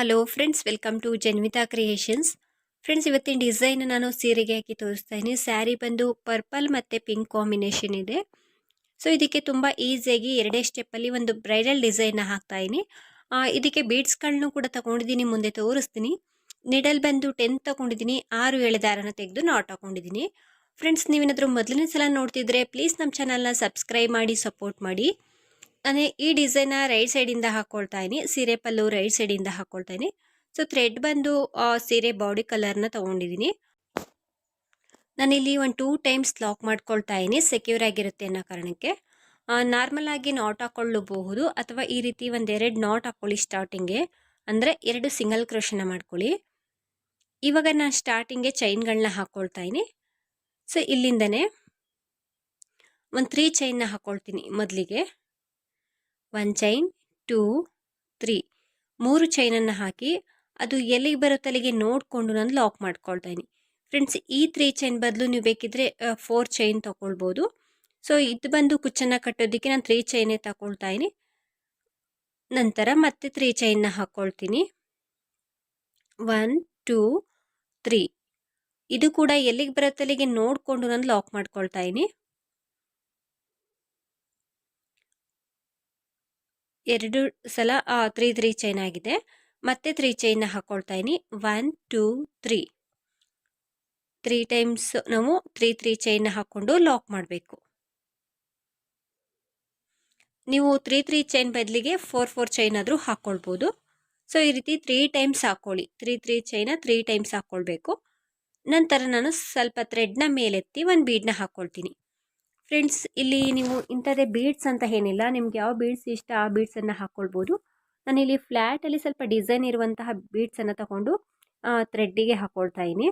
Hello friends welcome to Janvitha creations friends ಇವತ್ತಿನ design ನಾನು ಸೀರೆಗೆ ಹಾಕಿ ತೋರಿಸ್ತಾ ಇದ್ದೀನಿ. ಸ್ಯಾರಿ ಬಂದು ಪರ್ಪಲ್ ಮತ್ತು ಪಿಂಕ್ ಕಾಂಬಿನೇಷನ್ ಇದೆ. ಸೊ ಇದಕ್ಕೆ ತುಂಬ ಈಸಿಯಾಗಿ ಎರಡೇ ಸ್ಟೆಪ್ಪಲ್ಲಿ ಒಂದು ಬ್ರೈಡಲ್ ಡಿಸೈನ್ನ ಹಾಕ್ತಾ ಇದ್ದೀನಿ. ಇದಕ್ಕೆ ಬೀಡ್ಸ್ಗಳನ್ನೂ ಕೂಡ ತಗೊಂಡಿದ್ದೀನಿ, ಮುಂದೆ ತೋರಿಸ್ತೀನಿ. ನಿಡಲ್ ಬಂದು ಟೆನ್ ತಗೊಂಡಿದ್ದೀನಿ, ಆರು ಏಳು ದಾರನ ತೆಗೆದು ನಾಟ್ ಹಾಕೊಂಡಿದ್ದೀನಿ. ಫ್ರೆಂಡ್ಸ್ ನೀವೇನಾದರೂ ಮೊದಲನೇ ಸಲ ನೋಡ್ತಿದ್ರೆ ಪ್ಲೀಸ್ ನಮ್ಮ ಚಾನಲ್ನ ಸಬ್ಸ್ಕ್ರೈಬ್ ಮಾಡಿ ಸಪೋರ್ಟ್ ಮಾಡಿ. ನಾನು ಈ ಡಿಸೈನ್ನ ರೈಟ್ ಸೈಡಿಂದ ಹಾಕ್ಕೊಳ್ತಾ ಇದ್ದೀನಿ, ಸೀರೆ ಪಲ್ಲು ರೈಟ್ ಸೈಡಿಂದ ಹಾಕ್ಕೊಳ್ತಾ ಇದ್ದೀನಿ. ಸೊ, ಥ್ರೆಡ್ ಬಂದು ಸೀರೆ ಬಾಡಿ ಕಲರ್ನ ತೊಗೊಂಡಿದ್ದೀನಿ. ನಾನಿಲ್ಲಿ ಒಂದು ಟೂ ಟೈಮ್ಸ್ ಲಾಕ್ ಮಾಡ್ಕೊಳ್ತಾ ಇದ್ದೀನಿ, ಸೆಕ್ಯೂರ್ ಆಗಿರುತ್ತೆ ಅನ್ನೋ ಕಾರಣಕ್ಕೆ. ನಾರ್ಮಲ್ ಆಗಿ ನಾಟ್ ಹಾಕೊಳ್ಳಬಹುದು, ಅಥವಾ ಈ ರೀತಿ ಒಂದೆರಡು ನಾಟ್ ಹಾಕ್ಕೊಳ್ಳಿ ಸ್ಟಾರ್ಟಿಂಗ್ಗೆ ಅಂದರೆ ಎರಡು ಸಿಂಗಲ್ ಕ್ರೋಶನ ಮಾಡ್ಕೊಳ್ಳಿ. ಇವಾಗ ನಾನು ಸ್ಟಾರ್ಟಿಂಗ್ಗೆ ಚೈನ್ಗಳನ್ನ ಹಾಕ್ಕೊಳ್ತಾ ಇದ್ದೀನಿ. ಸೊ, ಇಲ್ಲಿಂದನೇ ಒಂದು ತ್ರೀ ಚೈನ್ನ ಹಾಕ್ಕೊಳ್ತೀನಿ ಮೊದಲಿಗೆ. ಒನ್ ಚೈನ್ ಟೂ ತ್ರೀ ಮೂರು ಚೈನನ್ನು ಹಾಕಿ ಅದು ಎಲ್ಲಿಗೆ ಬರೋ ತಲೆಗೆ ನೋಡಿಕೊಂಡು ನಾನು ಲಾಕ್ ಮಾಡ್ಕೊಳ್ತಾ ಇದ್ದೀನಿ. ಫ್ರೆಂಡ್ಸ್ ಈ ತ್ರೀ ಚೈನ್ ಬದಲು ನೀವು ಬೇಕಿದ್ರೆ ಫೋರ್ ಚೈನ್ ತೊಗೊಳ್ಬೋದು. ಸೊ ಇದು ಬಂದು ಕುಚ್ಚನ್ನು ಕಟ್ಟೋದಕ್ಕೆ ನಾನು ತ್ರೀ ಚೈನೇ ತಗೊಳ್ತಾ ಇದ್ದೀನಿ. ನಂತರ ಮತ್ತೆ ತ್ರೀ ಚೈನ್ನ ಹಾಕ್ಕೊಳ್ತೀನಿ ಒನ್ ಟೂ ತ್ರೀ ಇದು ಕೂಡ ಎಲ್ಲಿಗೆ ಬರೋ ತಲೆಗೆ ನೋಡಿಕೊಂಡು ನಾನು ಲಾಕ್ ಮಾಡ್ಕೊಳ್ತಾ ಇದ್ದೀನಿ. ಎರಡು ಸಲ ತ್ರೀ ತ್ರೀ ಚೈನ್ ಆಗಿದೆ. ಮತ್ತೆ ತ್ರೀ ಚೈನ್ನ ಹಾಕ್ಕೊಳ್ತಾ ಇದ್ದೀನಿ. One two three three times ನಾವು ತ್ರೀ ತ್ರೀ ಚೈನ್ನ ಹಾಕ್ಕೊಂಡು ಲಾಕ್ ಮಾಡಬೇಕು. ನೀವು ತ್ರೀ ತ್ರೀ ಚೈನ್ ಬದಲಿಗೆ ಫೋರ್ ಫೋರ್ ಚೈನ್ ಆದರೂ ಹಾಕ್ಕೊಳ್ಬೋದು ಸೊ ಈ ರೀತಿ ತ್ರೀ ಟೈಮ್ಸ್ ಹಾಕ್ಕೊಳ್ಳಿ ತ್ರೀ ತ್ರೀ ಚೈನ ತ್ರೀ ಟೈಮ್ಸ್ ಹಾಕ್ಕೊಳ್ಬೇಕು ನಂತರ ನಾನು ಸ್ವಲ್ಪ ಥ್ರೆಡ್ನ ಮೇಲೆತ್ತಿ ಒಂದು ಬೀಡನ್ನ ಹಾಕ್ಕೊಳ್ತೀನಿ ಫ್ರೆಂಡ್ಸ್ ಇಲ್ಲಿ ನೀವು ಇಂಥದ್ದೇ ಬೀಡ್ಸ್ ಅಂತ ಏನಿಲ್ಲ. ನಿಮ್ಗೆ ಯಾವ ಬೀಡ್ಸ್ ಇಷ್ಟ ಆ ಬೀಡ್ಸನ್ನು ಹಾಕ್ಕೊಳ್ಬೋದು ನಾನಿಲ್ಲಿ ಫ್ಲ್ಯಾಟಲ್ಲಿ ಸ್ವಲ್ಪ ಡಿಸೈನ್ ಇರುವಂತಹ ಬೀಡ್ಸನ್ನು ತಗೊಂಡು ಥ್ರೆಡ್ಡಿಗೆ ಹಾಕ್ಕೊಳ್ತಾ ಇದ್ದೀನಿ.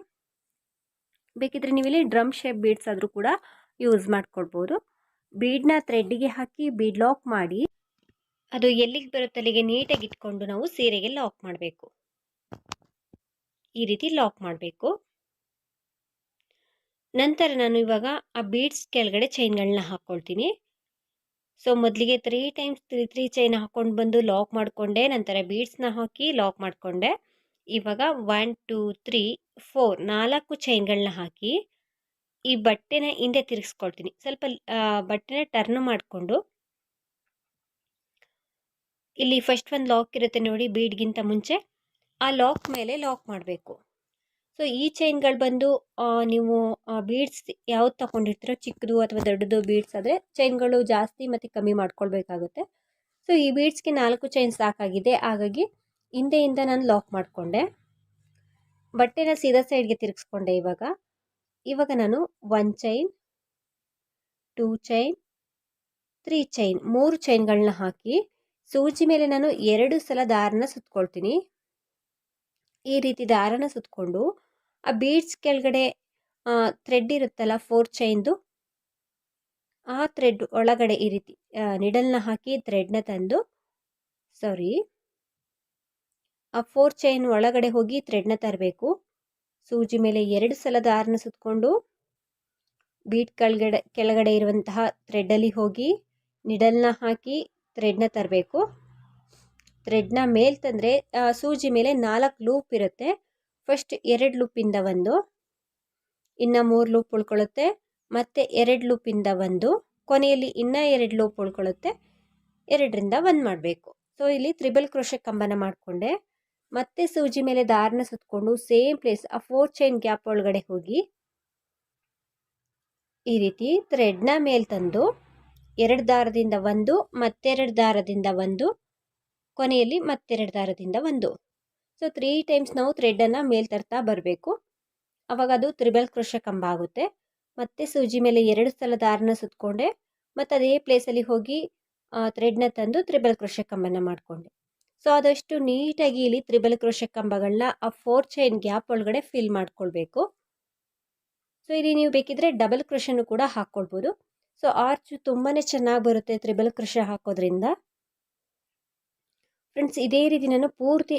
ಬೇಕಿದ್ರೆ ನೀವಿಲ್ಲಿ ಡ್ರಮ್ ಶೇಪ್ ಬೀಡ್ಸ್ ಆದರೂ ಕೂಡ ಯೂಸ್ ಮಾಡ್ಕೊಳ್ಬೋದು. ಬೀಡ್ನ ಥ್ರೆಡ್ಡಿಗೆ ಹಾಕಿ ಬೀಡ್ ಲಾಕ್ ಮಾಡಿ, ಅದು ಎಲ್ಲಿಗೆ ಬರುತ್ತಲ್ಲಿಗೆ ನೀಟಾಗಿ ಇಟ್ಕೊಂಡು ನಾವು ಸೀರೆಗೆ ಲಾಕ್ ಮಾಡಬೇಕು. ಈ ರೀತಿ ಲಾಕ್ ಮಾಡಬೇಕು. ನಂತರ ನಾನು ಇವಾಗ ಆ ಬೀಡ್ಸ್ ಕೆಳಗಡೆ ಚೈನ್ಗಳನ್ನ ಹಾಕ್ಕೊಳ್ತೀನಿ ಸೊ ಮೊದಲಿಗೆ three times three three chain ಹಾಕ್ಕೊಂಡು ಬಂದು ಲಾಕ್ ಮಾಡಿಕೊಂಡೆ, ನಂತರ ಬೀಡ್ಸ್ನ ಹಾಕಿ ಲಾಕ್ ಮಾಡಿಕೊಂಡೆ. ಇವಾಗ ಒನ್ ಟೂ ತ್ರೀ ಫೋರ್ ನಾಲ್ಕು ಚೈನ್ಗಳನ್ನ ಹಾಕಿ ಈ ಬಟ್ಟೆನ ಹಿಂದೆ ತಿರುಗಿಸ್ಕೊಳ್ತೀನಿ. ಸ್ವಲ್ಪ ಬಟ್ಟೆನ ಟರ್ನ್ ಮಾಡಿಕೊಂಡು. ಇಲ್ಲಿ ಫಸ್ಟ್ ಒಂದು ಲಾಕ್ ಇರುತ್ತೆ ನೋಡಿ ಬೀಡ್ಗಿಂತ ಮುಂಚೆ. ಆ ಲಾಕ್ ಮೇಲೆ ಲಾಕ್ ಮಾಡಬೇಕು. ಸೊ ಈ ಚೈನ್ಗಳು ಬಂದು ನೀವು ಬೀಡ್ಸ್ ಯಾವ್ದು ತಗೊಂಡಿರ್ತೀರೋ ಚಿಕ್ಕದು ಅಥವಾ ದೊಡ್ಡದು ಬೀಡ್ಸ್ ಆದರೆ ಚೈನ್ಗಳು ಜಾಸ್ತಿ ಮತ್ತು ಕಮ್ಮಿ ಮಾಡ್ಕೊಳ್ಬೇಕಾಗುತ್ತೆ. ಸೊ ಈ ಬೀಡ್ಸ್ಗೆ ನಾಲ್ಕು ಚೈನ್ ಸಾಕಾಗಿದೆ ಹಾಗಾಗಿ, ಹಿಂದೆಯಿಂದ ನಾನು ಲಾಕ್ ಮಾಡಿಕೊಂಡೆ. ಬಟ್ಟೆನ ಸೀದಾ ಸೈಡ್ಗೆ ತಿರುಗಿಸ್ಕೊಂಡೆ ಇವಾಗ. ಇವಾಗ ನಾನು one chain two chain three chain ಮೂರು ಚೈನ್ಗಳನ್ನ ಹಾಕಿ, ಸೂಜಿ ಮೇಲೆ ನಾನು ಎರಡು ಸಲ ದಾರನ ಸುತ್ಕೊಳ್ತೀನಿ. ಈ ರೀತಿ ದಾರನ ಸುತ್ಕೊಂಡು ಆ ಬೀಡ್ಸ್ ಕೆಳಗಡೆ ಥ್ರೆಡ್ ಇರುತ್ತಲ್ಲ ಫೋರ್ ಚೈನ್ದು ಆ ಥ್ರೆಡ್ ಒಳಗಡೆ ಈ ರೀತಿ ನಿಡಲ್ನ ಹಾಕಿ ಥ್ರೆಡ್ನ ತಂದು ಸಾರಿ ಆ ಫೋರ್ ಚೈನ್ ಒಳಗಡೆ ಹೋಗಿ ಥ್ರೆಡ್ನ ತರಬೇಕು. ಸೂಜಿ ಮೇಲೆ ಎರಡು ಸಲ ದಾರನ ಸುತ್ತಕೊಂಡು ಬೀಟ್ ಕೆಳಗಡೆ ಕೆಳಗಡೆ ಇರುವಂತಹ ಥ್ರೆಡ್ಡಲ್ಲಿ ಹೋಗಿ ನಿಡಲ್ನ ಹಾಕಿ ಥ್ರೆಡ್ನ ತರಬೇಕು. ಥ್ರೆಡ್ನ ಮೇಲೆ ತಂದರೆ ಸೂಜಿ ಮೇಲೆ ನಾಲ್ಕು ಲೂಪ್ ಇರುತ್ತೆ. ಫಸ್ಟ್ ಎರಡು ಲೂಪಿಂದ ಒಂದು, ಇನ್ನು ಮೂರು ಲೂಪ್ ಉಳ್ಕೊಳ್ಳುತ್ತೆ, ಮತ್ತು ಎರಡು ಲೂಪಿಂದ ಒಂದು, ಕೊನೆಯಲ್ಲಿ ಇನ್ನೂ ಎರಡು ಲೂಪ್ ಉಳ್ಕೊಳ್ಳುತ್ತೆ, ಎರಡರಿಂದ ಒಂದು ಮಾಡಬೇಕು. ಸೊ ಇಲ್ಲಿ ತ್ರಿಬಲ್ ಕ್ರೋಶ ಕಂಬನ ಮಾಡಿಕೊಂಡೆ, ಮತ್ತೆ ಸೂಜಿ ಮೇಲೆ ದಾರನ ಸುತ್ತಕೊಂಡು ಸೇಮ್ ಪ್ಲೇಸ್ ಆ ಫೋರ್ ಚೈನ್ ಗ್ಯಾಪ್ ಒಳಗಡೆ ಹೋಗಿ, ಈ ರೀತಿ ಥ್ರೆಡ್ನ ಮೇಲೆ ತಂದು, ಎರಡು ದಾರದಿಂದ ಒಂದು, ಮತ್ತೆರಡು ದಾರದಿಂದ ಒಂದು, ಕೊನೆಯಲ್ಲಿ ಮತ್ತೆರಡು ದಾರದಿಂದ ಒಂದು. ಸೊ ತ್ರೀ ಟೈಮ್ಸ್ ನಾವು ಥ್ರೆಡನ್ನು ಮೇಲೆ ತರ್ತಾ ಬರಬೇಕು. ಅವಾಗ ಅದು ತ್ರಿಬಲ್ ಕೃಷ ಕಂಬ ಆಗುತ್ತೆ. ಮತ್ತೆ ಸೂಜಿ ಮೇಲೆ ಎರಡು ಸಲ ದಾರನ ಸುತ್ತಕೊಂಡೆ ಮತ್ತು ಅದೇ ಪ್ಲೇಸಲ್ಲಿ ಹೋಗಿ ಥ್ರೆಡ್ನ ತಂದು ತ್ರಿಬಲ್ ಕೃಷ ಕಂಬನ ಮಾಡಿಕೊಂಡೆ. ಸೊ ಆದಷ್ಟು ನೀಟಾಗಿ ಇಲ್ಲಿ ತ್ರಿಬಲ್ ಕೃಷ ಕಂಬಗಳನ್ನ ಆ ಫೋರ್ ಚೈನ್ ಗ್ಯಾಪ್ ಒಳಗಡೆ ಫಿಲ್ ಮಾಡ್ಕೊಳ್ಬೇಕು. ಸೊ ಇಲ್ಲಿ ನೀವು ಬೇಕಿದ್ರೆ ಡಬಲ್ ಕ್ರೋಶನು ಕೂಡ ಹಾಕ್ಕೊಳ್ಬೋದು. ಸೊ ಆರ್ಚು ತುಂಬಾ ಚೆನ್ನಾಗಿ ಬರುತ್ತೆ ತ್ರಿಬಲ್ ಕೃಷ ಹಾಕೋದ್ರಿಂದ. ಫ್ರೆಂಡ್ಸ್ ಇದೇ ರೀತಿ ನಾನು ಪೂರ್ತಿ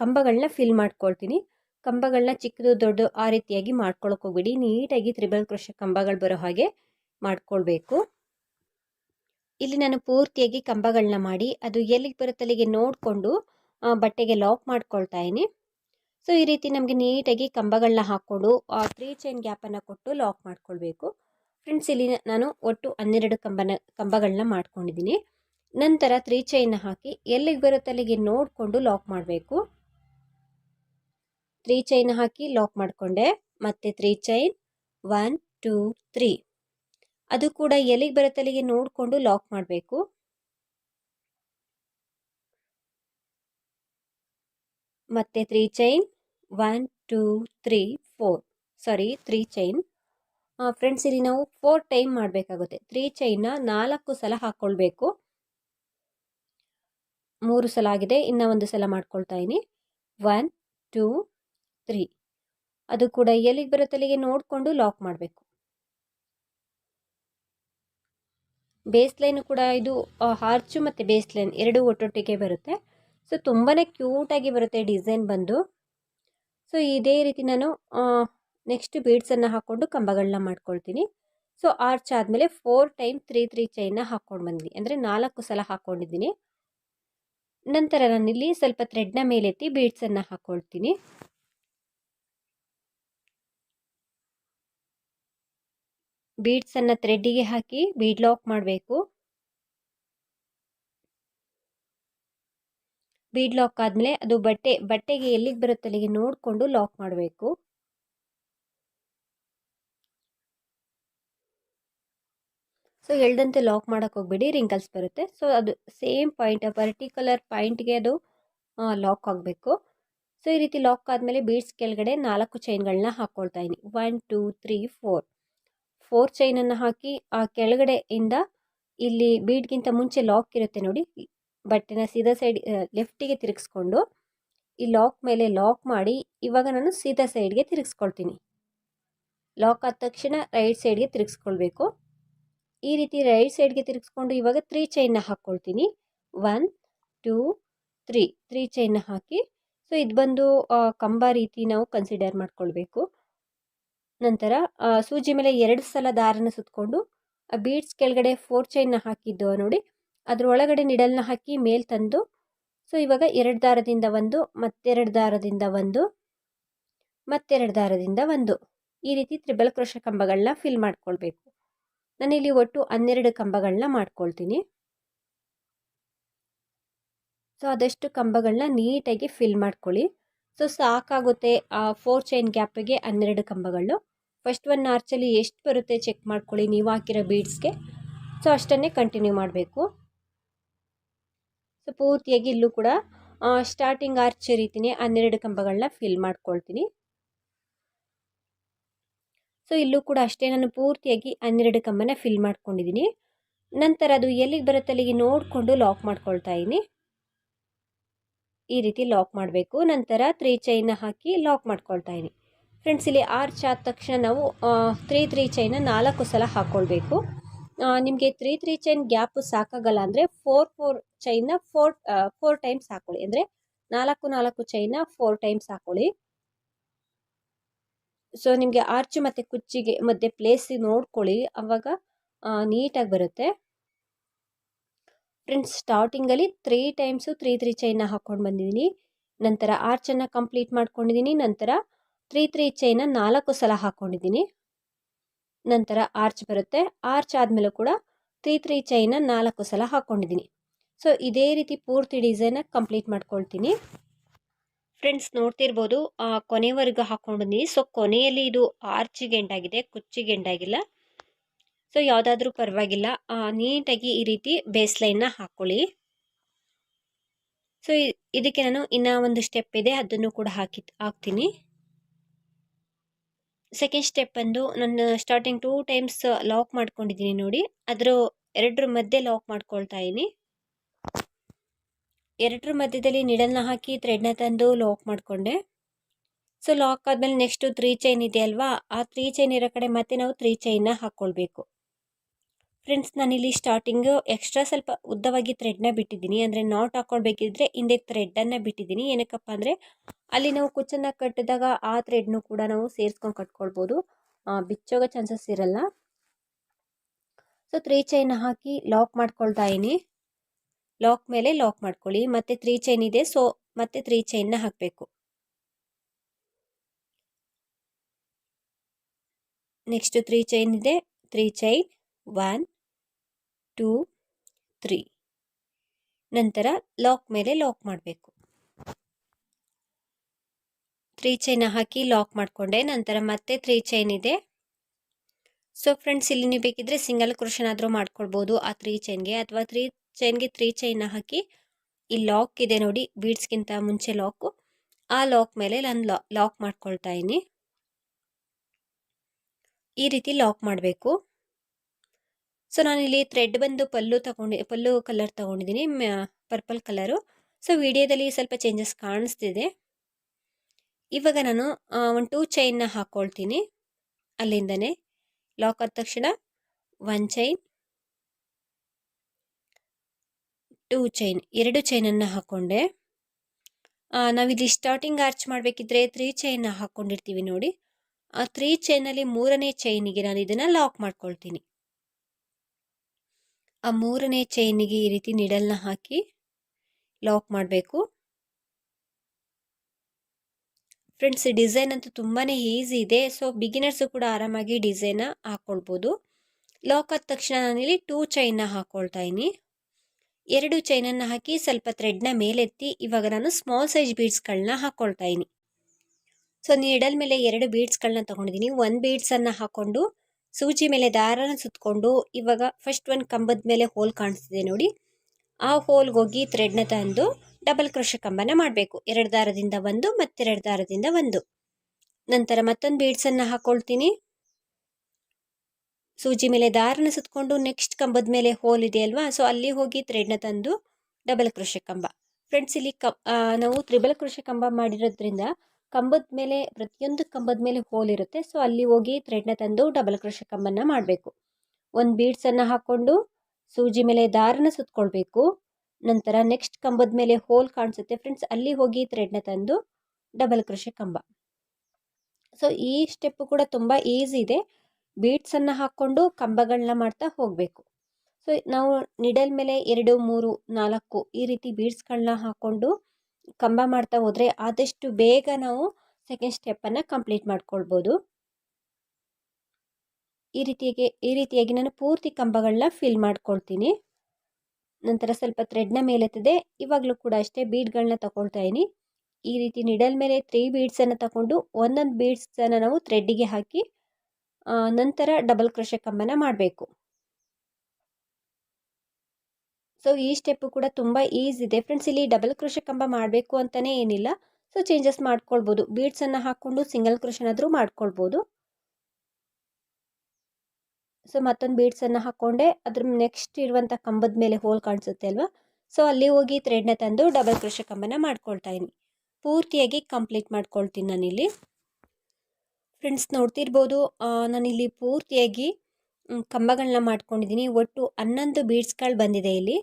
ಕಂಬಗಳನ್ನ ಫಿಲ್ ಮಾಡ್ಕೊಳ್ತೀನಿ. ಕಂಬಗಳನ್ನ ಚಿಕ್ಕದು ದೊಡ್ಡ ಆ ರೀತಿಯಾಗಿ ಮಾಡ್ಕೊಳಕ್ಕೆ ಹೋಗ್ಬಿಡಿ. ನೀಟಾಗಿ ತ್ರಿಬಲ್ ಕೃಷಿ ಕಂಬಗಳು ಬರೋ ಹಾಗೆ ಮಾಡ್ಕೊಳ್ಬೇಕು. ಇಲ್ಲಿ ನಾನು ಪೂರ್ತಿಯಾಗಿ ಕಂಬಗಳನ್ನ ಮಾಡಿ, ಅದು ಎಲ್ಲಿಗೆ ಬರುತ್ತೆ ಅಲ್ಲಿಗೆ ನೋಡಿಕೊಂಡು ಬಟ್ಟೆಗೆ ಲಾಕ್ ಮಾಡ್ಕೊಳ್ತಾ ಇದ್ದೀನಿ. ಸೊ ಈ ರೀತಿ ನಮಗೆ ನೀಟಾಗಿ ಕಂಬಗಳನ್ನ ಹಾಕ್ಕೊಂಡು ತ್ರೀ ಚೈನ್ ಗ್ಯಾಪನ್ನು ಕೊಟ್ಟು ಲಾಕ್ ಮಾಡ್ಕೊಳ್ಬೇಕು. ಫ್ರೆಂಡ್ಸ್ ಇಲ್ಲಿ ನಾನು ಒಟ್ಟು ಹನ್ನೆರಡು ಕಂಬನ ಕಂಬಗಳನ್ನ ಮಾಡ್ಕೊಂಡಿದ್ದೀನಿ. ನಂತರ ತ್ರೀ ಚೈನ್ ಹಾಕಿ ಎಲ್ಲಿಗೆ ಬರುತ್ತೆ ಅಲ್ಲಿಗೆ ನೋಡಿಕೊಂಡು ಲಾಕ್ ಮಾಡಬೇಕು. ತ್ರೀ ಚೈನ್ ಹಾಕಿ ಲಾಕ್ ಮಾಡಿಕೊಂಡೆ. ಮತ್ತೆ three chain one two three ಅದು ಕೂಡ ಎಲ್ಲಿಗೆ ಬರುತ್ತೆ ಅಲ್ಲಿಗೆ ನೋಡಿಕೊಂಡು ಲಾಕ್ ಮಾಡಬೇಕು. ಮತ್ತೆ three chain one two three four sorry three chain friends ಇಲ್ಲಿ ನಾವು ಫೋರ್ ಟೈಮ್ ಮಾಡಬೇಕಾಗುತ್ತೆ. ತ್ರೀ ಚೈನ್ನ ನಾಲ್ಕು ಸಲ ಹಾಕ್ಕೊಳ್ಬೇಕು ಮೂರು ಸಲ ಆಗಿದೆ, ಇನ್ನು ಒಂದು ಸಲ ಮಾಡ್ಕೊಳ್ತಾ ಇದ್ದೀನಿ ಒನ್ ಟೂ ತ್ರೀ ಅದು ಕೂಡ ಎಲ್ಲಿಗೆ ಬರುತ್ತೆ ಅಲ್ಲಿಗೆ ನೋಡಿಕೊಂಡು ಲಾಕ್ ಮಾಡಬೇಕು. ಬೇಸ್ ಲೈನು ಕೂಡ ಇದು ಹಾರ್ಚು ಮತ್ತು ಬೇಸ್ ಲೈನ್ ಎರಡು ಒಟ್ಟೊಟ್ಟಿಗೆ ಬರುತ್ತೆ. ಸೊ ತುಂಬಾ ಕ್ಯೂಟಾಗಿ ಬರುತ್ತೆ ಡಿಸೈನ್ ಬಂದು. ಸೊ ಇದೇ ರೀತಿ ನಾನು ನೆಕ್ಸ್ಟ್ ಬೀಡ್ಸನ್ನು ಹಾಕ್ಕೊಂಡು ಕಂಬಗಳನ್ನ ಮಾಡ್ಕೊಳ್ತೀನಿ. ಸೊ ಆರ್ಚ್ ಆದಮೇಲೆ ಫೋರ್ ಟೈಮ್ ತ್ರೀ ತ್ರೀ ಚೈನ್ನ ಹಾಕ್ಕೊಂಡು ಬಂದಿದ್ದೀನಿ ಅಂದರೆ ನಾಲ್ಕು ಸಲ ಹಾಕ್ಕೊಂಡಿದ್ದೀನಿ. ನಂತರ ನಾನಿಲ್ಲಿ ಸ್ವಲ್ಪ ಥ್ರೆಡ್ನ ಮೇಲೆತ್ತಿ ಬೀಡ್ಸನ್ನು ಹಾಕ್ಕೊಳ್ತೀನಿ ಬೀಡ್ಸನ್ನು ಥ್ರೆಡ್ಡಿಗೆ ಹಾಕಿ ಬೀಡ್ ಲಾಕ್ ಮಾಡಬೇಕು. ಬೀಡ್ ಲಾಕ್ ಆದಮೇಲೆ ಅದು ಬಟ್ಟೆ, ಬಟ್ಟೆಗೆ ಎಲ್ಲಿಗೆ ಬರುತ್ತೆ ಅಲ್ಲಿಗೆ ನೋಡಿಕೊಂಡು ಲಾಕ್ ಮಾಡಬೇಕು. ಸೊ ಹೇಳ್ದಂತೆ ಲಾಕ್ ಮಾಡೋಕ್ಕೆ ಹೋಗ್ಬೇಡಿ ರಿಂಕಲ್ಸ್ ಬರುತ್ತೆ. ಸೊ, ಅದು ಸೇಮ್ ಪಾಯಿಂಟ್ ಪರ್ಟಿಕ್ಯುಲರ್ ಪಾಯಿಂಟ್ಗೆ ಅದು ಲಾಕ್ ಆಗಬೇಕು. ಸೊ, ಈ ರೀತಿ ಲಾಕ್ ಆದಮೇಲೆ ಬೀಡ್ಸ್ ಕೆಳಗಡೆ ನಾಲ್ಕು ಚೈನ್ಗಳನ್ನ ಹಾಕ್ಕೊಳ್ತಾ ಇದ್ದೀನಿ one two three four four ಚೈನನ್ನು ಹಾಕಿ, ಆ ಕೆಳಗಡೆಯಿಂದ ಇಲ್ಲಿ ಬೀಡ್ಗಿಂತ ಮುಂಚೆ ಲಾಕ್ ಇರುತ್ತೆ ನೋಡಿ. ಬಟ್ಟೆನ ಸೀದಾ ಸೈಡ್ ಲೆಫ್ಟಿಗೆ ತಿರುಗಿಸ್ಕೊಂಡು, ಈ ಲಾಕ್ ಮೇಲೆ ಲಾಕ್ ಮಾಡಿ, ಇವಾಗ ನಾನು ಸೀದಾ ಸೈಡ್ಗೆ ತಿರುಗಿಸ್ಕೊಳ್ತೀನಿ. ಲಾಕ್ ಆದ ತಕ್ಷಣ ರೈಟ್ ಸೈಡ್ಗೆ ತಿರುಗಿಸ್ಕೊಳ್ಬೇಕು. ಈ ರೀತಿ ರೈಟ್ ಸೈಡ್ಗೆ ತಿರುಗಿಸ್ಕೊಂಡು ಇವಾಗ ತ್ರೀ ಚೈನ್ನ ಹಾಕ್ಕೊಳ್ತೀನಿ ಒನ್ ಟೂ ತ್ರೀ ತ್ರೀ ಚೈನ್ನ ಹಾಕಿ ಸೊ ಇದು ಬಂದು ಕಂಬ ರೀತಿ ನಾವು ಕನ್ಸಿಡರ್ ಮಾಡ್ಕೊಳ್ಬೇಕು. ನಂತರ ಸೂಜಿ ಮೇಲೆ ಎರಡು ಸಲ ದಾರನ ಸುತ್ತಕೊಂಡು ಆ ಬೀಡ್ಸ್ ಕೆಳಗಡೆ ಫೋರ್ ಚೈನ್ನ ಹಾಕಿದ್ದು ನೋಡಿ ಅದ್ರ ಒಳಗಡೆ ನಿಡಲ್ನ ಹಾಕಿ ಮೇಲ್ ತಂದು ಸೊ ಇವಾಗ ಎರಡು ದಾರದಿಂದ ಒಂದು, ಮತ್ತೆರಡು ದಾರದಿಂದ ಒಂದು, ಮತ್ತೆರಡು ದಾರದಿಂದ ಒಂದು. ಈ ರೀತಿ ತ್ರಿಬಲ್ ಕ್ರೋಶ ಕಂಬಗಳನ್ನ ಫಿಲ್ ಮಾಡ್ಕೊಳ್ಬೇಕು. ನಾನಿಲ್ಲಿ ಒಟ್ಟು ಹನ್ನೆರಡು ಕಂಬಗಳನ್ನ ಮಾಡ್ಕೊಳ್ತೀನಿ. ಸೊ ಆದಷ್ಟು ಕಂಬಗಳನ್ನ ನೀಟಾಗಿ ಫಿಲ್ ಮಾಡ್ಕೊಳ್ಳಿ. ಸೊ, ಸಾಕಾಗುತ್ತೆ ಫೋರ್ ಚೈನ್ ಗ್ಯಾಪಿಗೆ ಹನ್ನೆರಡು ಕಂಬಗಳು. ಫಸ್ಟ್ ಒನ್ ಆರ್ಚಲ್ಲಿ ಎಷ್ಟು ಬರುತ್ತೆ ಚೆಕ್ ಮಾಡ್ಕೊಳ್ಳಿ ನೀವು ಹಾಕಿರೋ ಬೀಡ್ಸ್ಗೆ ಸೊ, ಅಷ್ಟನ್ನೇ ಕಂಟಿನ್ಯೂ ಮಾಡಬೇಕು. ಸೊ, ಪೂರ್ತಿಯಾಗಿ ಇಲ್ಲೂ ಕೂಡ ಸ್ಟಾರ್ಟಿಂಗ್ ಆರ್ಚ್ ರೀತಿಯೇ ಹನ್ನೆರಡು ಕಂಬಗಳನ್ನ ಫಿಲ್ ಮಾಡ್ಕೊಳ್ತೀನಿ. ಸೊ ಇಲ್ಲೂ ಕೂಡ ಅಷ್ಟೇ ನಾನು ಪೂರ್ತಿಯಾಗಿ ಹನ್ನೆರಡು ಕಮ್ಮನ ಫಿಲ್ ಮಾಡ್ಕೊಂಡಿದ್ದೀನಿ ನಂತರ ಅದು ಎಲ್ಲಿಗೆ ಬರುತ್ತೆ ಅಲ್ಲಿಗೆ ನೋಡಿಕೊಂಡು ಲಾಕ್ ಮಾಡ್ಕೊಳ್ತಾ ಇದ್ದೀನಿ ಈ ರೀತಿ ಲಾಕ್ ಮಾಡಬೇಕು. ನಂತರ ತ್ರೀ ಚೈನ ಹಾಕಿ ಲಾಕ್ ಮಾಡ್ಕೊಳ್ತಾ ಇದ್ದೀನಿ ಫ್ರೆಂಡ್ಸ್ ಇಲ್ಲಿ ಆರ್ಚ್ ಆದ ತಕ್ಷಣ ನಾವು ತ್ರೀ ತ್ರೀ ಚೈನ ನಾಲ್ಕು ಸಲ ಹಾಕ್ಕೊಳ್ಬೇಕು ನಿಮಗೆ ತ್ರೀ ತ್ರೀ ಚೈನ್ ಗ್ಯಾಪು ಸಾಕಾಗಲ್ಲ ಅಂದರೆ ಫೋರ್ ಫೋರ್ ಚೈನ ಫೋರ್ ಫೋರ್ ಟೈಮ್ಸ್ ಹಾಕೊಳ್ಳಿ. ಅಂದರೆ ನಾಲ್ಕು ನಾಲ್ಕು ಚೈನ ಫೋರ್ ಟೈಮ್ಸ್ ಹಾಕೊಳ್ಳಿ. ಸೊ ನಿಮಗೆ ಆರ್ಚ್ ಮತ್ತು ಕುಚ್ಚಿಗೆ ಮಧ್ಯೆ ಪ್ಲೇಸ್ ನೋಡ್ಕೊಳ್ಳಿ. ಅವಾಗ ನೀಟಾಗಿ ಬರುತ್ತೆ. ಫ್ರೆಂಡ್ಸ್ ಸ್ಟಾರ್ಟಿಂಗಲ್ಲಿ ತ್ರೀ ಟೈಮ್ಸು ತ್ರೀ ತ್ರೀ ಚೈನ ಹಾಕ್ಕೊಂಡು ಬಂದಿದ್ದೀನಿ ನಂತರ ಆರ್ಚನ್ನು ಕಂಪ್ಲೀಟ್ ಮಾಡ್ಕೊಂಡಿದ್ದೀನಿ ನಂತರ ತ್ರೀ ತ್ರೀ ಚೈನ ನಾಲ್ಕು ಸಲ ಹಾಕ್ಕೊಂಡಿದ್ದೀನಿ ನಂತರ ಆರ್ಚ್ ಬರುತ್ತೆ. ಆರ್ಚ್ ಆದಮೇಲೂ ಕೂಡ ತ್ರೀ ತ್ರೀ ಚೈನ ನಾಲ್ಕು ಸಲ ಹಾಕ್ಕೊಂಡಿದ್ದೀನಿ ಸೊ ಇದೇ ರೀತಿ ಪೂರ್ತಿ ಡಿಸೈನ ಕಂಪ್ಲೀಟ್ ಮಾಡ್ಕೊಳ್ತೀನಿ. ಫ್ರೆಂಡ್ಸ್ ನೋಡ್ತಿರ್ಬೋದು ಕೊನೆವರೆಗೂ ಹಾಕ್ಕೊಂಡು ಬಂದಿದ್ದೀನಿ ಸೊ ಕೊನೆಯಲ್ಲಿ ಇದು ಆರ್ಚಿಗೆ ಎಂಡಾಗಿದೆ ಕುಚ್ಚಿಗೆ ಎಂಡಾಗಿಲ್ಲ ಸೊ ಯಾವುದಾದ್ರೂ ಪರವಾಗಿಲ್ಲ. ನೀಟಾಗಿ ಈ ರೀತಿ ಬೇಸ್ ಲೈನ್ನ ಹಾಕ್ಕೊಳ್ಳಿ ಸೊ ಇದಕ್ಕೆ ನಾನು ಇನ್ನೂ ಒಂದು ಸ್ಟೆಪ್ ಇದೆ, ಅದನ್ನು ಕೂಡ ಹಾಕಿ, ಹಾಕ್ತೀನಿ. ಸೆಕೆಂಡ್ ಸ್ಟೆಪ್ ಬಂದು ನಾನು ಸ್ಟಾರ್ಟಿಂಗ್ ಟೂ ಟೈಮ್ಸ್ ಲಾಕ್ ಮಾಡ್ಕೊಂಡಿದ್ದೀನಿ ನೋಡಿ. ಅದರ ಎರಡರ ಮಧ್ಯೆ ಲಾಕ್ ಮಾಡ್ಕೊಳ್ತಾ ಇದ್ದೀನಿ ಎರಡರ ಮಧ್ಯದಲ್ಲಿ ನಿಡಲ್ನ ಹಾಕಿ ಥ್ರೆಡ್ನ ತಂದು ಲಾಕ್ ಮಾಡಿಕೊಂಡೆ. ಸೊ ಲಾಕ್ ಆದಮೇಲೆ ನೆಕ್ಸ್ಟು ತ್ರೀ ಚೈನ್ ಇದೆ ಅಲ್ವಾ? ಆ ತ್ರೀ ಚೈನ್ ಇರೋ ಕಡೆ ಮತ್ತೆ ನಾವು ತ್ರೀ ಚೈನ್ನ ಹಾಕ್ಕೊಳ್ಬೇಕು ಫ್ರೆಂಡ್ಸ್ ನಾನಿಲ್ಲಿ ಸ್ಟಾರ್ಟಿಂಗು ಎಕ್ಸ್ಟ್ರಾ ಸ್ವಲ್ಪ ಉದ್ದವಾಗಿ ಥ್ರೆಡ್ನ ಬಿಟ್ಟಿದ್ದೀನಿ. ಅಂದರೆ ನಾಟ್ ಹಾಕ್ಕೊಳ್ಬೇಕಿದ್ರೆ ಹಿಂದೆ ಥ್ರೆಡ್ಡನ್ನು ಬಿಟ್ಟಿದ್ದೀನಿ. ಏನಕ್ಕಪ್ಪ ಅಂದರೆ ಅಲ್ಲಿ ನಾವು ಕುಚ್ಚನ್ನು ಕಟ್ಟಿದಾಗ ಆ ಥ್ರೆಡ್ನು ಕೂಡ ನಾವು ಸೇರಿಸ್ಕೊಂಡು ಕಟ್ಕೊಳ್ಬೋದು. ಬಿಚ್ಚೋಗೋ ಚಾನ್ಸಸ್ ಇರಲ್ಲ. ಸೊ ತ್ರೀ ಚೈನ್ ಹಾಕಿ ಲಾಕ್ ಮಾಡ್ಕೊಳ್ತಾ ಇದ್ದೀನಿ. ಲಾಕ್ ಮೇಲೆ ಲಾಕ್ ಮಾಡ್ಕೊಳ್ಳಿ. ಮತ್ತೆ ತ್ರೀ ಚೈನ್ ಇದೆ ಸೊ ಮತ್ತೆ ತ್ರೀ ಚೈನ್ನ ಹಾಕಬೇಕು. ನೆಕ್ಸ್ಟ್ ತ್ರೀ ಚೈನ್ ಇದೆ. Three chain one two three ನಂತರ ಲಾಕ್ ಮೇಲೆ ಲಾಕ್ ಮಾಡಬೇಕು. ತ್ರೀ ಚೈನ್ ಹಾಕಿ ಲಾಕ್ ಮಾಡಿಕೊಂಡೆ. ನಂತರ ಮತ್ತೆ ತ್ರೀ ಚೈನ್ ಇದೆ. ಸೊ ಫ್ರೆಂಡ್ಸ್ ಇಲ್ಲಿ ನೀವು ಬೇಕಿದ್ರೆ ಸಿಂಗಲ್ ಕ್ರೋಷನ್ ಆದರೂ ಮಾಡ್ಕೊಳ್ಬೋದು ಆ ತ್ರೀ ಚೈನ್ಗೆ ಅಥವಾ ತ್ರೀ ಚೈನ್ಗೆ ತ್ರೀ ಚೈನ್ನ ಹಾಕಿ, ಈ ಲಾಕ್ ಇದೆ ನೋಡಿ ಬೀಡ್ಸ್ಗಿಂತ ಮುಂಚೆ ಲಾಕು ಆ ಲಾಕ್ ಮೇಲೆ ನಾನು ಲಾಕ್ ಮಾಡ್ಕೊಳ್ತಾ ಇದ್ದೀನಿ. ಈ ರೀತಿ ಲಾಕ್ ಮಾಡಬೇಕು. ಸೊ ನಾನಿಲ್ಲಿ ಥ್ರೆಡ್ ಬಂದು ಪಲ್ಲು ತಗೊಂಡು, ಪಲ್ಲು ಕಲರ್ ತಗೊಂಡಿದ್ದೀನಿ ಪರ್ಪಲ್ ಕಲರು ಸೊ ವಿಡಿಯೋದಲ್ಲಿ ಸ್ವಲ್ಪ ಚೇಂಜಸ್ ಕಾಣಿಸ್ತಿದೆ. ಇವಾಗ ನಾನು ಒಂದು ಟೂ ಚೈನ್ನ ಹಾಕ್ಕೊಳ್ತೀನಿ ಅಲ್ಲಿಂದನೇ. ಲಾಕ್ ಆದ ತಕ್ಷಣ ಒನ್ ಚೈನ್ ಟೂ ಚೈನ್ ಎರಡು ಚೈನನ್ನು ಹಾಕ್ಕೊಂಡೆ ನಾವಿಲ್ಲಿ ಸ್ಟಾರ್ಟಿಂಗ್ ಆರ್ಚ್ ಮಾಡಬೇಕಿದ್ರೆ ತ್ರೀ ಚೈನ್ನ ಹಾಕ್ಕೊಂಡಿರ್ತೀವಿ ನೋಡಿ. ಆ ತ್ರೀ ಚೈನಲ್ಲಿ ಮೂರನೇ ಚೈನಿಗೆ ನಾನು ಇದನ್ನು ಲಾಕ್ ಮಾಡ್ಕೊಳ್ತೀನಿ. ಆ ಮೂರನೇ ಚೈನಿಗೆ ಈ ರೀತಿ ನಿಡಲ್ನ ಹಾಕಿ ಲಾಕ್ ಮಾಡಬೇಕು. ಫ್ರೆಂಡ್ಸ್ ಡಿಸೈನ್ ಅಂತೂ ತುಂಬಾ ಈಸಿ ಇದೆ. ಸೊ ಬಿಗಿನರ್ಸು ಕೂಡ ಆರಾಮಾಗಿ ಡಿಸೈನ ಹಾಕ್ಕೊಳ್ಬೋದು ಲಾಕ್ ಆದ ತಕ್ಷಣ ನಾನಿಲ್ಲಿ ಟೂ ಚೈನ್ನ ಹಾಕ್ಕೊಳ್ತಾ ಇದ್ದೀನಿ. ಎರಡು ಚೈನನ್ನು ಹಾಕಿ ಸ್ವಲ್ಪ ಥ್ರೆಡ್ನ ಮೇಲೆತ್ತಿ ಇವಾಗ ನಾನು ಸ್ಮಾಲ್ ಸೈಜ್ ಬೀಡ್ಸ್ಗಳನ್ನ ಹಾಕ್ಕೊಳ್ತಾ ಇದ್ದೀನಿ ಸೊ ನೀಡಲ್ ಮೇಲೆ ಎರಡು ಬೀಡ್ಸ್ಗಳನ್ನ ತೊಗೊಂಡಿದ್ದೀನಿ ಒಂದು ಬೀಡ್ಸನ್ನು ಹಾಕ್ಕೊಂಡು ಸೂಜಿ ಮೇಲೆ ದಾರನ ಸುತ್ತಕೊಂಡು ಇವಾಗ ಫಸ್ಟ್ ಒಂದು ಕಂಬದ ಮೇಲೆ ಹೋಲ್ ಕಾಣಿಸ್ತಿದೆ ನೋಡಿ. ಆ ಹೋಲ್ಗೆ ಹೋಗಿ ಥ್ರೆಡ್ನ ತಂದು ಡಬಲ್ ಕ್ರೋಶ ಕಂಬನ ಮಾಡಬೇಕು. ಎರಡು ದಾರದಿಂದ ಒಂದು ಮತ್ತೆರಡು ದಾರದಿಂದ ಒಂದು. ನಂತರ ಮತ್ತೊಂದು ಬೀಡ್ಸನ್ನು ಹಾಕ್ಕೊಳ್ತೀನಿ ಸೂಜಿ ಮೇಲೆ ದಾರನ ಸುತ್ತಕೊಂಡು ನೆಕ್ಸ್ಟ್ ಕಂಬದ ಮೇಲೆ ಹೋಲ್ ಇದೆ ಅಲ್ವಾ? ಸೊ ಅಲ್ಲಿ ಹೋಗಿ ಥ್ರೆಡ್ನ ತಂದು ಡಬಲ್ ಕೃಷಿ ಕಂಬ. ಫ್ರೆಂಡ್ಸ್ ಇಲ್ಲಿ ಕ ನಾವು ತ್ರಿಬಲ್ ಕೃಷಿ ಕಂಬ ಮಾಡಿರೋದ್ರಿಂದ ಕಂಬದ ಮೇಲೆ, ಪ್ರತಿಯೊಂದು ಕಂಬದ ಮೇಲೆ ಹೋಲ್ ಇರುತ್ತೆ. ಸೊ ಅಲ್ಲಿ ಹೋಗಿ ಥ್ರೆಡ್ನ ತಂದು ಡಬಲ್ ಕೃಷಿ ಕಂಬನ ಮಾಡಬೇಕು. ಒಂದು ಬೀಡ್ಸನ್ನು ಹಾಕ್ಕೊಂಡು ಸೂಜಿ ಮೇಲೆ ದಾರನ ಸುತ್ತಕೊಳ್ಬೇಕು ನಂತರ ನೆಕ್ಸ್ಟ್ ಕಂಬದ ಮೇಲೆ ಹೋಲ್ ಕಾಣಿಸುತ್ತೆ. ಫ್ರೆಂಡ್ಸ್ ಅಲ್ಲಿ ಹೋಗಿ ಥ್ರೆಡ್ನ ತಂದು ಡಬಲ್ ಕೃಷಿ ಕಂಬ. ಸೊ ಈ ಸ್ಟೆಪ್ಪು ಕೂಡ ತುಂಬ ಈಸಿ ಇದೆ. ಬೀಡ್ಸನ್ನು ಹಾಕ್ಕೊಂಡು ಕಂಬಗಳನ್ನ ಮಾಡ್ತಾ ಹೋಗಬೇಕು. ಸೊ ನಾವು ನಿಡಲ್ ಮೇಲೆ ಎರಡು, ಮೂರು, ನಾಲ್ಕು ಈ ರೀತಿ ಬೀಡ್ಸ್ಗಳನ್ನ ಹಾಕ್ಕೊಂಡು ಕಂಬ ಮಾಡ್ತಾ ಹೋದರೆ ಆದಷ್ಟು ಬೇಗ ನಾವು ಸೆಕೆಂಡ್ ಸ್ಟೆಪ್ಪನ್ನು ಕಂಪ್ಲೀಟ್ ಮಾಡ್ಕೊಳ್ಬೋದು. ಈ ರೀತಿಯಾಗಿ ಈ ರೀತಿಯಾಗಿ ನಾನು ಪೂರ್ತಿ ಕಂಬಗಳನ್ನ ಫಿಲ್ ಮಾಡ್ಕೊಳ್ತೀನಿ. ನಂತರ ಸ್ವಲ್ಪ ಥ್ರೆಡ್ನ ಮೇಲೆತ್ತದೆ. ಇವಾಗಲೂ ಕೂಡ ಅಷ್ಟೇ ಬೀಡ್ಗಳನ್ನ ತಗೊಳ್ತಾ ಇದ್ದೀನಿ. ಈ ರೀತಿ ನಿಡಲ್ ಮೇಲೆ ತ್ರೀ ಬೀಡ್ಸನ್ನು ತಗೊಂಡು ಒಂದೊಂದು ಬೀಡ್ಸನ್ನು ನಾವು ಥ್ರೆಡ್ಡಿಗೆ ಹಾಕಿ ನಂತರ ಡಬಲ್ ಕ್ರೋಶೆ ಕಂಬನ ಮಾಡಬೇಕು. ಸೊ ಈ ಸ್ಟೆಪ್ಪು ಕೂಡ ತುಂಬ ಈಸಿ ಇದೆ. ಫ್ರೆಂಡ್ಸ್ ಇಲ್ಲಿ ಡಬಲ್ ಕ್ರೋಶೆ ಕಂಬ ಮಾಡಬೇಕು ಅಂತಲೇ ಏನಿಲ್ಲ. ಸೊ ಚೇಂಜಸ್ ಮಾಡ್ಕೊಳ್ಬೋದು. ಬೀಡ್ಸನ್ನು ಹಾಕ್ಕೊಂಡು ಸಿಂಗಲ್ ಕ್ರೋಶನಾದರೂ ಮಾಡ್ಕೊಳ್ಬೋದು. ಸೊ ಮತ್ತೊಂದು ಬೀಡ್ಸನ್ನು ಹಾಕ್ಕೊಂಡೆ ಅದ್ರ ನೆಕ್ಸ್ಟ್ ಇರುವಂಥ ಕಂಬದ ಮೇಲೆ ಹೋಲ್ ಕಾಣಿಸುತ್ತೆ ಅಲ್ವಾ? ಸೊ ಅಲ್ಲಿ ಹೋಗಿ ಥ್ರೆಡ್ನ ತಂದು ಡಬಲ್ ಕ್ರೋಶೆ ಕಂಬನ ಮಾಡ್ಕೊಳ್ತಾ ಇದ್ದೀನಿ ಪೂರ್ತಿಯಾಗಿ ಕಂಪ್ಲೀಟ್ ಮಾಡ್ಕೊಳ್ತೀನಿ ನಾನಿಲ್ಲಿ. ಫ್ರೆಂಡ್ಸ್ ನೋಡ್ತಿರ್ಬೋದು. ನಾನಿಲ್ಲಿ ಪೂರ್ತಿಯಾಗಿ ಕಂಬಗಳನ್ನ ಮಾಡ್ಕೊಂಡಿದ್ದೀನಿ ಒಟ್ಟು ಹನ್ನೊಂದು ಬೀಡ್ಸ್ಗಳು ಬಂದಿದೆ ಇಲ್ಲಿ.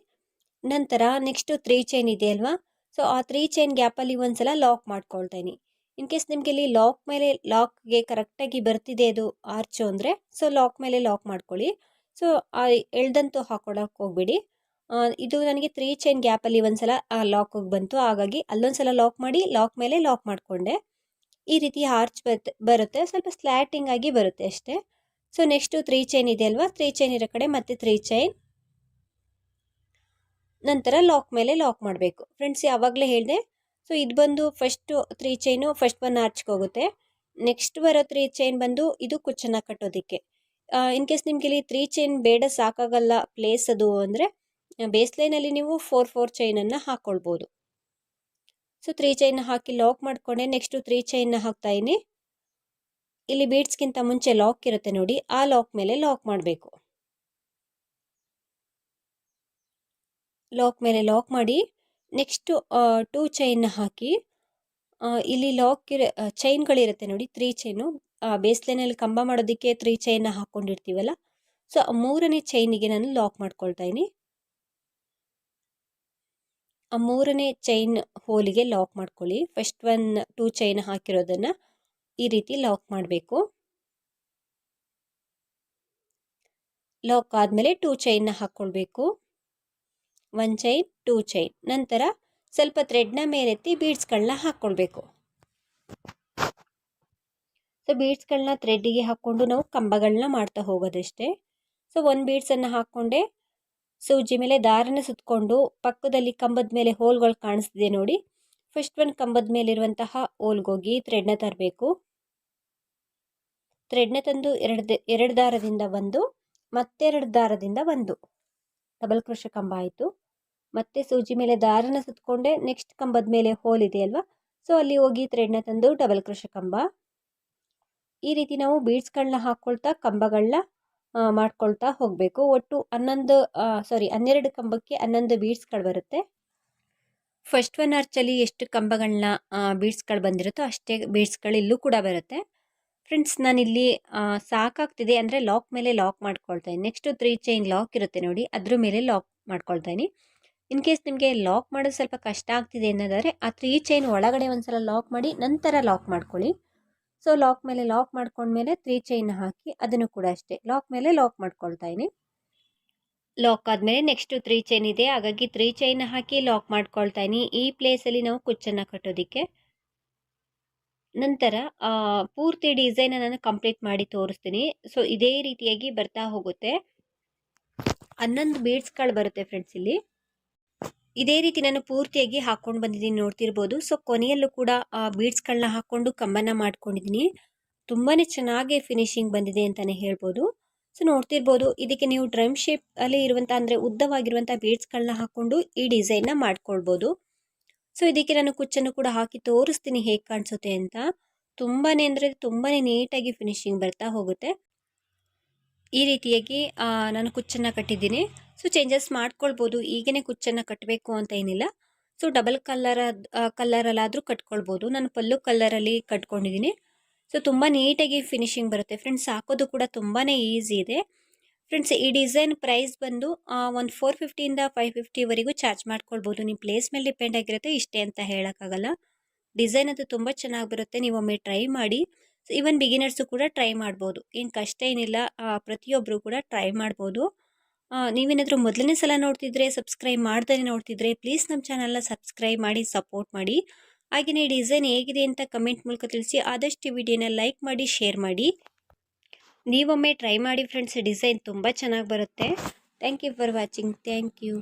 ನಂತರ ನೆಕ್ಸ್ಟು ತ್ರೀ ಚೈನ್ ಇದೆ ಅಲ್ವಾ? ಸೊ ಆ ತ್ರೀ ಚೈನ್ ಗ್ಯಾಪಲ್ಲಿ ಒಂದ್ಸಲ ಲಾಕ್ ಮಾಡ್ಕೊಳ್ತೀನಿ. ಇನ್ ಕೇಸ್ ನಿಮಗೆ ಇಲ್ಲಿ ಲಾಕ್ ಮೇಲೆ ಲಾಕ್ಗೆ ಕರೆಕ್ಟಾಗಿ ಬರ್ತಿದೆ ಅದು ಆರ್ಚು ಅಂದರೆ ಸೊ ಲಾಕ್ ಮೇಲೆ ಲಾಕ್ ಮಾಡ್ಕೊಳ್ಳಿ. ಸೊ ಎಳ್ದಂತೂ ಹಾಕೊಳಕ್ಕೆ ಹೋಗ್ಬಿಡಿ. ಇದು ನನಗೆ ತ್ರೀ ಚೈನ್ ಗ್ಯಾಪಲ್ಲಿ ಒಂದ್ಸಲ ಲಾಕ್ ಹೋಗಿ ಬಂತು. ಹಾಗಾಗಿ ಅಲ್ಲೊಂದ್ಸಲ ಲಾಕ್ ಮಾಡಿ ಲಾಕ್ ಮೇಲೆ ಲಾಕ್ ಮಾಡಿಕೊಂಡೆ. ಈ ರೀತಿ ಆರ್ಚ್ ಬರುತ್ತೆ ಬರುತ್ತೆ. ಸ್ವಲ್ಪ ಸ್ಲ್ಯಾಟಿಂಗ್ ಆಗಿ ಬರುತ್ತೆ ಅಷ್ಟೇ. ಸೊ ನೆಕ್ಸ್ಟು ತ್ರೀ ಚೈನ್ ಇದೆ ಅಲ್ವಾ? ತ್ರೀ ಚೈನ್ ಇರೋ ಕಡೆ ಮತ್ತೆ ತ್ರೀ ಚೈನ್ ನಂತರ ಲಾಕ್ ಮೇಲೆ ಲಾಕ್ ಮಾಡಬೇಕು. ಫ್ರೆಂಡ್ಸ್ ಯಾವಾಗಲೇ ಹೇಳಿದೆ ಸೊ ಇದು ಬಂದು first three chain first one ಆರ್ಚ್ಗೆ ಹೋಗುತ್ತೆ. ನೆಕ್ಸ್ಟ್ ಬರೋ ತ್ರೀ ಚೈನ್ ಬಂದು ಇದು ಕುಚ್ಚನ್ನ ಕಟ್ಟೋದಕ್ಕೆ. ಇನ್ ಕೇಸ್ ನಿಮಗೆ ಇಲ್ಲಿ ತ್ರೀ ಚೈನ್ ಬೇಡ ಸಾಕಾಗಲ್ಲ ಪ್ಲೇಸ್ ಅದು ಅಂದರೆ ಬೇಸ್ ಲೈನಲ್ಲಿ ನೀವು ಫೋರ್ ಫೋರ್ ಚೈನನ್ನು ಹಾಕ್ಕೊಳ್ಬೋದು ಸೊ ತ್ರೀ ಚೈನ್ ಹಾಕಿ ಲಾಕ್ ಮಾಡಿಕೊಂಡೆ ನೆಕ್ಸ್ಟು ತ್ರೀ ಚೈನ್ನ ಹಾಕ್ತಾಯಿನಿ ಇಲ್ಲಿ ಬೀಡ್ಸ್ಗಿಂತ ಮುಂಚೆ ಲಾಕ್ ಇರುತ್ತೆ ನೋಡಿ, ಆ ಲಾಕ್ ಮೇಲೆ ಲಾಕ್ ಮಾಡಬೇಕು. ಲಾಕ್ ಮೇಲೆ ಲಾಕ್ ಮಾಡಿ ನೆಕ್ಸ್ಟು ಟೂ ಚೈನ್ನ ಹಾಕಿ ಇಲ್ಲಿ ಲಾಕ್ ಇರ ಚೈನ್ಗಳಿರುತ್ತೆ ನೋಡಿ ತ್ರೀ ಚೈನು ಬೇಸ್ಲೈನಲ್ಲಿ ಕಂಬ ಮಾಡೋದಕ್ಕೆ ತ್ರೀ ಚೈನ್ನ ಹಾಕ್ಕೊಂಡಿರ್ತೀವಲ್ಲ ಸೊ ಮೂರನೇ ಚೈನಿಗೆ ನಾನು ಲಾಕ್ ಮಾಡ್ಕೊಳ್ತಾ ಇದ್ದೀನಿ. ಆ ಮೂರನೇ ಚೈನ್ ಹೋಲಿಗೆ ಲಾಕ್ ಮಾಡ್ಕೊಳ್ಳಿ. ಫಸ್ಟ್ ಒನ್ ಟೂ ಚೈನ್ ಹಾಕಿರೋದನ್ನು ಈ ರೀತಿ ಲಾಕ್ ಮಾಡಬೇಕು. ಲಾಕ್ ಆದಮೇಲೆ ಟೂ ಚೈನ್ನ ಹಾಕ್ಕೊಳ್ಬೇಕು. ಒನ್ ಚೈನ್ ಟೂ ಚೈನ್ ನಂತರ ಸ್ವಲ್ಪ ಥ್ರೆಡ್ನ ಮೇಲೆತ್ತಿ ಬೀಡ್ಸ್ಗಳನ್ನ ಹಾಕ್ಕೊಳ್ಬೇಕು. ಸೊ ಬೀಡ್ಸ್ಗಳನ್ನ ಥ್ರೆಡ್ಡಿಗೆ ಹಾಕ್ಕೊಂಡು ನಾವು ಕಂಬಗಳನ್ನ ಮಾಡ್ತಾ ಹೋಗೋದಷ್ಟೇ. ಸೊ ಒಂದು ಬೀಡ್ಸನ್ನು ಹಾಕ್ಕೊಂಡೆ. ಸೂಜಿ ಮೇಲೆ ದಾರನ ಸುತ್ತಕೊಂಡು ಪಕ್ಕದಲ್ಲಿ ಕಂಬದ ಮೇಲೆ ಹೋಲ್ಗಳು ಕಾಣಿಸ್ತಿದೆ ನೋಡಿ. ಫಸ್ಟ್ ಒಂದು ಕಂಬದ ಮೇಲಿರುವಂತಹ ಹೋಲ್ಗೋಗಿ ಥ್ರೆಡ್ನ ತರಬೇಕು. ಥ್ರೆಡ್ನ ತಂದು ಎರಡು ಎರಡು ದಾರದಿಂದ ಒಂದು, ಮತ್ತೆರಡು ದಾರದಿಂದ ಒಂದು. ಡಬಲ್ ಕ್ರೋಶ ಕಂಬ ಆಯಿತು. ಮತ್ತೆ ಸೂಜಿ ಮೇಲೆ ದಾರನ ಸುತ್ತಕೊಂಡೆ ನೆಕ್ಸ್ಟ್ ಕಂಬದ ಮೇಲೆ ಹೋಲ್ ಇದೆ ಅಲ್ವಾ? ಸೊ, ಅಲ್ಲಿ ಹೋಗಿ ಥ್ರೆಡ್ನ ತಂದು ಡಬಲ್ ಕ್ರೋಶ ಕಂಬ. ಈ ರೀತಿ ನಾವು ಬೀಡ್ಸ್ಗಳನ್ನ ಹಾಕ್ಕೊಳ್ತಾ ಕಂಬಗಳನ್ನ ಮಾಡ್ಕೊಳ್ತಾ ಹೋಗಬೇಕು. ಒಟ್ಟು ಹನ್ನೊಂದು ಸಾರಿ ಹನ್ನೆರಡು ಕಂಬಕ್ಕೆ ಹನ್ನೊಂದು ಬೀಡ್ಸ್ಗಳು ಬರುತ್ತೆ. ಫಸ್ಟ್ ಒನ್ ಆರ್ಚಲ್ಲಿ ಎಷ್ಟು ಕಂಬಗಳನ್ನ ಬೀಡ್ಸ್ಗಳು ಬಂದಿರುತ್ತೋ ಅಷ್ಟೇ ಬೀಡ್ಸ್ಗಳು ಇಲ್ಲೂ ಕೂಡ ಬರುತ್ತೆ. ಫ್ರೆಂಡ್ಸ್ ನಾನಿಲ್ಲಿ ಸಾಕಾಗ್ತಿದೆ ಅಂದರೆ ಲಾಕ್ ಮೇಲೆ ಲಾಕ್ ಮಾಡ್ಕೊಳ್ತಾ ಇದ್ದೀನಿ ನೆಕ್ಸ್ಟು ತ್ರೀ ಚೈನ್ ಲಾಕ್ ಇರುತ್ತೆ ನೋಡಿ, ಅದ್ರ ಮೇಲೆ ಲಾಕ್ ಮಾಡ್ಕೊಳ್ತಾ ಇನ್ ಕೇಸ್ ನಿಮಗೆ ಲಾಕ್ ಮಾಡೋದು ಸ್ವಲ್ಪ ಕಷ್ಟ ಆಗ್ತಿದೆ ಅನ್ನೋದಾದರೆ, ಆ ತ್ರೀ ಚೈನ್ ಒಳಗಡೆ ಒಂದ್ಸಲ ಲಾಕ್ ಮಾಡಿ, ನಂತರ ಲಾಕ್ ಮಾಡ್ಕೊಳ್ಳಿ. ಸೊ ಲಾಕ್ ಮೇಲೆ ಲಾಕ್ ಮಾಡ್ಕೊಂಡ್ಮೇಲೆ ತ್ರೀ ಚೈನ್ ಹಾಕಿ ಅದನ್ನು ಕೂಡ ಅಷ್ಟೇ. ಲಾಕ್ ಮೇಲೆ ಲಾಕ್ ಮಾಡ್ಕೊಳ್ತಾ ಲಾಕ್ ಆದಮೇಲೆ ನೆಕ್ಸ್ಟು ತ್ರೀ ಚೈನ್ ಇದೆ. ಹಾಗಾಗಿ ತ್ರೀ ಚೈನ್ ಹಾಕಿ ಲಾಕ್ ಮಾಡ್ಕೊಳ್ತಾ ಇದ್ದೀನಿ ಈ ಪ್ಲೇಸಲ್ಲಿ ನಾವು ಕುಚ್ಚನ್ನು ಕಟ್ಟೋದಕ್ಕೆ. ನಂತರ ಪೂರ್ತಿ ಡಿಸೈನ್ ನಾನು ಕಂಪ್ಲೀಟ್ ಮಾಡಿ ತೋರಿಸ್ತೀನಿ. ಸೊ ಇದೇ ರೀತಿಯಾಗಿ ಬರ್ತಾ ಹೋಗುತ್ತೆ. ಹನ್ನೊಂದು ಬೀಡ್ಸ್ಗಳು ಬರುತ್ತೆ ಫ್ರೆಂಡ್ಸ್ ಇಲ್ಲಿ. ಇದೇ ರೀತಿ ನಾನು ಪೂರ್ತಿಯಾಗಿ ಹಾಕ್ಕೊಂಡು ಬಂದಿದ್ದೀನಿ ನೋಡ್ತಿರ್ಬೋದು. ಸೊ ಕೊನೆಯಲ್ಲೂ ಕೂಡ ಬೀಡ್ಸ್ಗಳನ್ನ ಹಾಕ್ಕೊಂಡು ಕಂಬನ ಮಾಡ್ಕೊಂಡಿದ್ದೀನಿ. ತುಂಬಾ ಚೆನ್ನಾಗಿ ಫಿನಿಶಿಂಗ್ ಬಂದಿದೆ ಅಂತಲೇ ಹೇಳ್ಬೋದು. ಸೊ ನೋಡ್ತಿರ್ಬೋದು, ಇದಕ್ಕೆ ನೀವು ಡ್ರಮ್ ಶೇಪ್ ಅಲ್ಲಿ ಇರುವಂಥ ಅಂದರೆ ಉದ್ದವಾಗಿರುವಂಥ ಬೀಡ್ಸ್ಗಳನ್ನ ಹಾಕ್ಕೊಂಡು ಈ ಡಿಸೈನ್ನ ಮಾಡ್ಕೊಳ್ಬೋದು. ಸೊ ಇದಕ್ಕೆ ನಾನು ಕುಚ್ಚನ್ನು ಕೂಡ ಹಾಕಿ ತೋರಿಸ್ತೀನಿ ಹೇಗೆ ಕಾಣಿಸುತ್ತೆ ಅಂತ. ತುಂಬಾ ಅಂದರೆ ತುಂಬಾ ನೀಟಾಗಿ ಫಿನಿಶಿಂಗ್ ಬರ್ತಾ ಹೋಗುತ್ತೆ. ಈ ರೀತಿಯಾಗಿ ನಾನು ಕುಚ್ಚನ್ನು ಕಟ್ಟಿದ್ದೀನಿ. ಸೊ ಚೇಂಜಸ್ ಮಾಡ್ಕೊಳ್ಬೋದು. ಈಗೇ ಕುಚ್ಚನ್ನು ಕಟ್ಟಬೇಕು ಅಂತ ಏನಿಲ್ಲ. ಸೊ ಡಬಲ್ ಕಲ್ಲರ್ ಕಲ್ಲರಲ್ಲಾದರೂ ಕಟ್ಕೊಳ್ಬೋದು. ನಾನು ಪಲ್ಲು ಕಲ್ಲರಲ್ಲಿ ಕಟ್ಕೊಂಡಿದ್ದೀನಿ ಸೊ ತುಂಬ ನೀಟಾಗಿ ಫಿನಿಶಿಂಗ್ ಬರುತ್ತೆ. ಫ್ರೆಂಡ್ಸ್ ಹಾಕೋದು ಕೂಡ ತುಂಬಾ ಈಸಿ ಇದೆ. ಫ್ರೆಂಡ್ಸ್ ಈ ಡಿಸೈನ್ ಪ್ರೈಸ್ ಬಂದು ಒಂದು ಫೋರ್ ಫಿಫ್ಟಿಯಿಂದ ಫೈವ್ ಫಿಫ್ಟಿವರೆಗೂ ಚಾರ್ಜ್ ಮಾಡ್ಕೊಳ್ಬೋದು. ನಿಮ್ಮ ಪ್ಲೇಸ್ ಮೇಲೆ ಡಿಪೆಂಡ್ ಆಗಿರುತ್ತೆ. ಇಷ್ಟೇ ಅಂತ ಹೇಳೋಕ್ಕಾಗಲ್ಲ. ಡಿಸೈನ್ ಅದು ತುಂಬ ಚೆನ್ನಾಗಿ ಬರುತ್ತೆ. ನೀವು ಒಮ್ಮೆ ಟ್ರೈ ಮಾಡಿ. ಸೊ ಈವನ್ ಬಿಗಿನರ್ಸು ಕೂಡ ಟ್ರೈ ಮಾಡ್ಬೋದು. ಏನು ಕಷ್ಟ ಏನಿಲ್ಲ. ಪ್ರತಿಯೊಬ್ಬರು ಕೂಡ ಟ್ರೈ ಮಾಡ್ಬೋದು. ನೀವೇನಾದರೂ ಮೊದಲನೇ ಸಲ ನೋಡ್ತಿದ್ರೆ ಸಬ್ಸ್ಕ್ರೈಬ್ ಮಾಡ್ದೇ ನೋಡ್ತಿದ್ರೆ ಪ್ಲೀಸ್ ನಮ್ಮ ಚಾನಲ್ನ ಸಬ್ಸ್ಕ್ರೈಬ್ ಮಾಡಿ ಸಪೋರ್ಟ್ ಮಾಡಿ. ಹಾಗೆಯೇ ಡಿಸೈನ್ ಹೇಗಿದೆ ಅಂತ ಕಮೆಂಟ್ ಮೂಲಕ ತಿಳಿಸಿ, ಆದಷ್ಟು ವಿಡಿಯೋನ ಲೈಕ್ ಮಾಡಿ ಶೇರ್ ಮಾಡಿ. ನೀವೊಮ್ಮೆ ಟ್ರೈ ಮಾಡಿ ಫ್ರೆಂಡ್ಸ್ ಡಿಸೈನ್ ತುಂಬ ಚೆನ್ನಾಗಿ ಬರುತ್ತೆ. Thank you for watching thank you